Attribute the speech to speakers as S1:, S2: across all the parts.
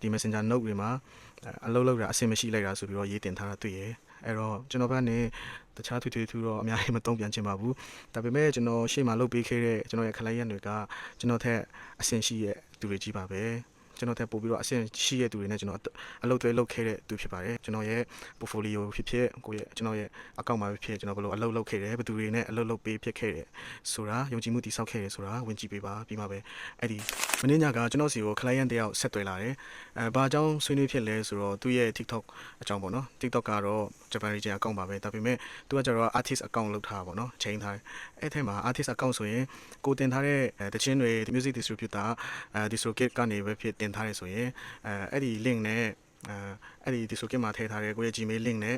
S1: ဒီ Messenger Note တွေမှာအလုပ်လုပ်တာအဆင်မရှိလိုက်တာဆိုပြီးတော့ရေးတင်ထားတာတွေ့ရယ်အဲ့တော့ကျွန်တော်ဘက်ကနေတခြားထွေထွေထူတော့အများကြီးမတုံ့ပြန်ချင်ပါဘူးဒါပေမဲ့ကျွန်တော်ရှေ့မှာလုပ်ပေးခဲ့တဲ့ကျွန်တော်ရဲ့ client တွေကကျွန်တော်ထက်အဆင်ရှိရဲ့သူတွေကြီးပါပဲ ကျွန်တော်ထက်ပို့ပြီးတော့အဆင့်ရှိတဲ့သူတွေနဲ့ကျွန်တော်အလုပ်တွေလုပ်ခဲ့တဲ့သူဖြစ်ပါတယ်ကျွန်တော်ရဲ့ portfolio ဖြစ်ဖြစ်ကိုယ့်ရဲ့ကျွန်တော်ရဲ့ account မှာဖြစ်ဖြစ်ကျွန်တော်ဘယ်လိုအလုပ်လုပ်ခဲ့တယ်ဘယ်သူတွေနဲ့အလုပ်လုပ်ပေးဖြစ်ခဲ့တယ်ဆိုတာယုံကြည်မှုတည်ဆောက်ခဲ့တယ်ဆိုတာဝင်ကြည့်ပေးပါပြီးမှပဲအဲ့ဒီမင်းညကကျွန်တော်စီကို client တယောက်ဆက်သွယ်လာတယ်အဲဘာအကြောင်းဆွေးနွေးဖြစ်လဲဆိုတော့သူ့ရဲ့ TikTok အကြောင်းပေါ့နော် TikTok ကတော့ Japan region account ပါပဲဒါပေမဲ့သူကကျတော့ artist account လုပ်ထားတာပေါ့နော်ချိန်ထားတယ်အဲ့ထဲမှာ artist account ဆိုရင်ကိုတင်ထားတဲ့တခြင်းတွေ music distributor အဲ distribute ကနေပဲဖြစ်တင်ထားတယ်ဆိုရင်အဲအဲ့ဒီ link နဲ့အဲအဲ့ဒီ distribute မှာထည့်ထားတဲ့ကိုယ့်ရဲ့ Gmail link နဲ့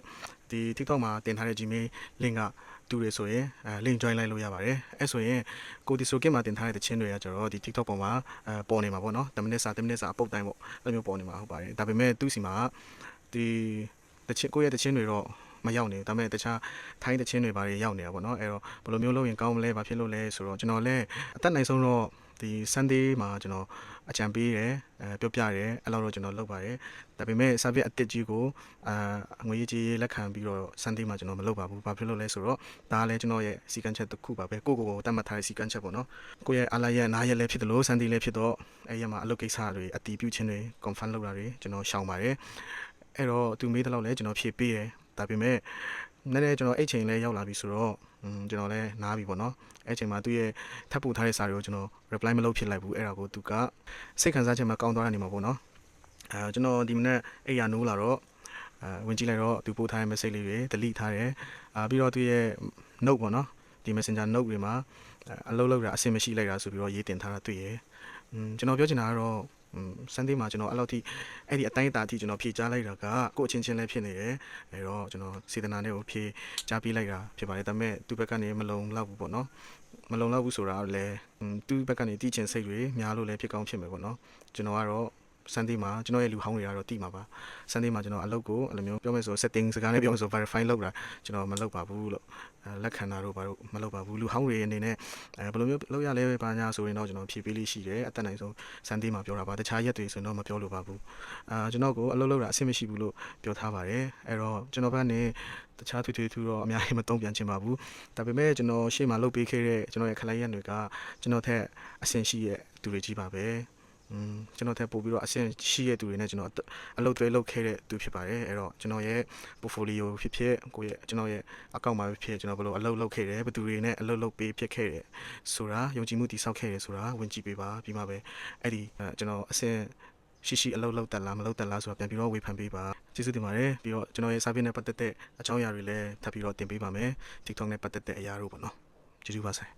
S1: ဒီ TikTok မှာတင်ထားတဲ့ Gmail link ကတူတယ်ဆိုရင်အဲ link join လိုက်လို့ရပါတယ်အဲ့ဆိုရင်ကိုဒီဆိုကစ်မှာတင်ထားတဲ့တခြင်းတွေကကျတော့ဒီ TikTok ပေါ်မှာအဲပေါ်နေမှာပေါ့နော်10မိနစ်စာ10မိနစ်စာအပုတ်တိုင်းပေါ့အဲ့လိုမျိုးပေါ်နေမှာဟုတ်ပါတယ်ဒါပေမဲ့သူ့စီမှာဒီတခြင်းကိုယ့်ရဲ့တခြင်းတွေတော့မရောက်နေဘူးဒါပေမဲ့တခြားထိုင်းတခြင်းတွေဘာတွေရောက်နေတာပေါ့နော်အဲ့တော့ဘယ်လိုမျိုးလုပ်ရင်ကောင်းမလဲဘာဖြစ်လို့လဲဆိုတော့ကျွန်တော်လည်းအသက်နိုင်ဆုံးတော့ ဒီ Sunday မှာကျွန်တော်အကြံပေးတယ်အဲပြောပြတယ်အဲ့လိုတော့ကျွန်တော်လုပ်ပါတယ်ဒါပေမဲ့ service အစ်စ်ကြီးကိုအာငွေကြီးလက်ခံပြီးတော့ Sunday မှာကျွန်တော်မလုပ်ပါဘူးဘာဖြစ်လို့လဲဆိုတော့ဒါလည်းကျွန်တော်ရဲ့စီကံချက်တစ်ခုပါပဲကိုကိုကိုတတ်မှတ်ထားတဲ့စီကံချက်ပေါ့နော်ကိုရဲ့အားလာရဲ့နားရက်လည်းဖြစ်တယ်လို့ Sunday လည်းဖြစ်တော့အဲ့ရမှာအလုပ်ကိစ္စတွေအတီးပြုခြင်းတွေ confirm လုပ်တာတွေကျွန်တော်ရှောင်ပါတယ်အဲ့တော့သူမေးတဲ့လောက်လည်းကျွန်တော်ဖြည့်ပေးတယ်ဒါပေမဲ့နည်းနည်းကျွန်တော်အဲ့ချိန်လဲရောက်လာပြီဆိုတော့อืม ကျွန်တော်လည်းနားပြီပေါ့နော်အဲ့ချိန်မှာသူ့ရဲ့ထပ်ပို့ထားတဲ့စာတွေကိုကျွန်တော် reply မလုပ်ဖြစ်လိုက်ဘူးအဲ့ဒါကိုသူကစိတ်ခံစားချက်မှာကောင်းသွားတဲ့နေမှာပေါ့နော်အဲကျွန်တော်ဒီမနေ့အိယာနိုးလာတော့အဲဝင်ကြည့်လိုက်တော့သူပို့ထားတဲ့ message လေးတွေ delete ထားတယ်အာပြီးတော့သူ့ရဲ့ note ပေါ့နော်ဒီ messenger note တွေမှာအလုပ်လုပ်တာအဆင်မရှိလိုက်တာဆိုပြီးတော့ရေးတင်ထားတာတွေ့ရယ်ကျွန်တော်ပြောချင်တာကတော့ စန်ဒေးမှာကျွန်တော်အဲ့လောက်ထိအဲ့ဒီအတိုင်းအတာအထိကျွန်တော်ဖြေကြားလိုက်တာကကိုယ့်အချင်းချင်းလည်းဖြစ်နေတယ်အဲ့တော့ကျွန်တော်စေတနာနဲ့ကိုဖြေကြားပေးလိုက်တာဖြစ်ပါတယ်ဒါပေမဲ့သူ့ဘက်ကနေမလုံလောက်ဘူးပေါ့နော်မလုံလောက်ဘူးဆိုတာကလည်းอืมသူ့ဘက်ကနေတီးချင်စိတ်တွေများလို့လည်းဖြစ်ကောင်းဖြစ်မယ်ပေါ့နော်ကျွန်တော်ကတော့ စန်ဒေးမှာကျွန်တော်ရဲ့လူဟောင်းတွေကတော့တိမှာပါစန်ဒေးမှာကျွန်တော်အလုပ်ကိုအဲ့လိုမျိုးပြောမယ်ဆို setting စကားနဲ့ပြောမယ်ဆို verify လုပ်တာကျွန်တော်မလုပ်ပါဘူးလို့အဲလက်ခံတာတို့ဘာလို့မလုပ်ပါဘူးလူဟောင်းတွေအနေနဲ့အဲဘယ်လိုမျိုးလုပ်ရလဲဘာညာဆိုရင်တော့ကျွန်တော်ဖြည့်ပေးလေးရှိတယ်အသက်နိုင်ဆုံးစန်ဒေးမှာပြောတာပါတခြားရက်တွေဆိုရင်တော့မပြောလို့ပါဘူးအာကျွန်တော်ကိုအလုပ်လုပ်တာအဆင်မရှိဘူးလို့ပြောထားပါတယ်အဲ့တော့ကျွန်တော်ဘက်နဲ့တခြားထွေထွေထူတော့အများကြီးမတုံ့ပြန်ချင်ပါဘူးဒါပေမဲ့ကျွန်တော်ရှေ့မှာလုပ်ပေးခဲ့တဲ့ကျွန်တော်ရဲ့ client တွေကကျွန်တော်ထက်အဆင်ရှိရဲ့သူတွေကြီးပါပဲ อืมကျွန်တော်ထပ်ပို့ပြီးတော့အဆင့်ရှိတဲ့သူတွေနဲ့ကျွန်တော်အလုပ်တွေလုပ်ခဲ့တဲ့သူဖြစ်ပါတယ်အဲ့တော့ကျွန်တော်ရဲ့ portfolio ဖြစ်ဖြစ်ကိုယ့်ရဲ့ကျွန်တော်ရဲ့ account မှာဖြစ်ကျွန်တော်ဘယ်လိုအလုပ်လုပ်ခဲ့တယ်ဘယ်သူတွေနဲ့အလုပ်လုပ်ပေးဖြစ်ခဲ့တယ်ဆိုတာယုံကြည်မှုတည်ဆောက်ခဲ့တယ်ဆိုတာဝင်ကြည့်ပေးပါပြီးမှပဲအဲ့ဒီကျွန်တော်အဆင့်ရှိရှိအလုပ်လုပ်တက်လားမလုပ်တက်လားဆိုတာပြန်ပြီးတော့ဝေဖန်ပေးပါကျေးဇူးတင်ပါတယ်ပြီးတော့ကျွန်တော်ရဲ့ service နဲ့ပတ်သက်တဲ့အကြောင်းအရာတွေလည်းထပ်ပြီးတော့တင်ပေးပါမယ် TikTok နဲ့ပတ်သက်တဲ့အရာတို့ပေါ့နော်ကျေးဇူးပါဆိုင်